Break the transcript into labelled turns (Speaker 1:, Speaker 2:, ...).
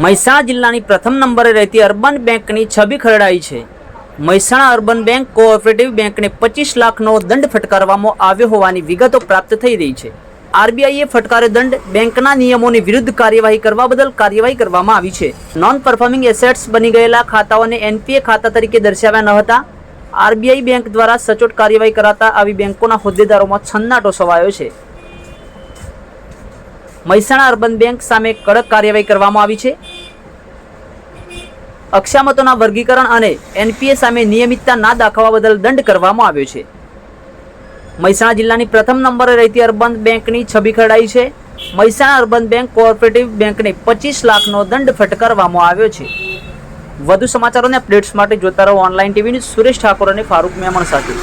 Speaker 1: મહેસાણા જિલ્લાની પ્રથમ નંબરે રહેતી અર્બન બેંકની છબી ખરડાઈ છે. મહેસાણા અર્બન બેંક કોઓપરેટિવ બેંકને પચીસ લાખનો દંડ ફટકારવામાં આવ્યો હોવાની વિગતો પ્રાપ્ત થઈ રહી છે. આરબીઆઈએ ફટકાર્યો દંડ, બેંકના નિયમોની વિરુદ્ધ કાર્યવાહી કરવા બદલ કાર્યવાહી કરવામાં આવી છે. નોન પરફોર્મિંગ એસેટ્સ બની ગયેલા ખાતાઓને એનપીએ ખાતા તરીકે દર્શાવ્યા ન હતા. આરબીઆઈ બેંક દ્વારા સચોટ કાર્યવાહી કરાતા આવી બેંકોના હોદ્દેદારોમાં છન્નાટો છવાયો છે. મહેસાણા અર્બન બેંક સામે કડક કાર્યવાહી કરવામાં આવી છે. અક્ષામતોના વર્ગીકરણ અને એનપીએ સામે નિયમિતતા ના દાખવવા બદલ દંડ કરવામાં આવ્યો છે. મહેસાણા જિલ્લાની પ્રથમ નંબરે રહેતી અર્બન બેંકની છબી ખરડાઈ છે. મહેસાણા અર્બન બેંક કોઓપરેટિવ બેંકને પચીસ લાખનો દંડ ફટકારવામાં આવ્યો છે. વધુ સમાચારોને અપડેટ્સ માટે જોતા રહો ઓનલાઈન ટીવીની સુરેશ ઠાકોર અને ફારૂક મેમણ સાથે.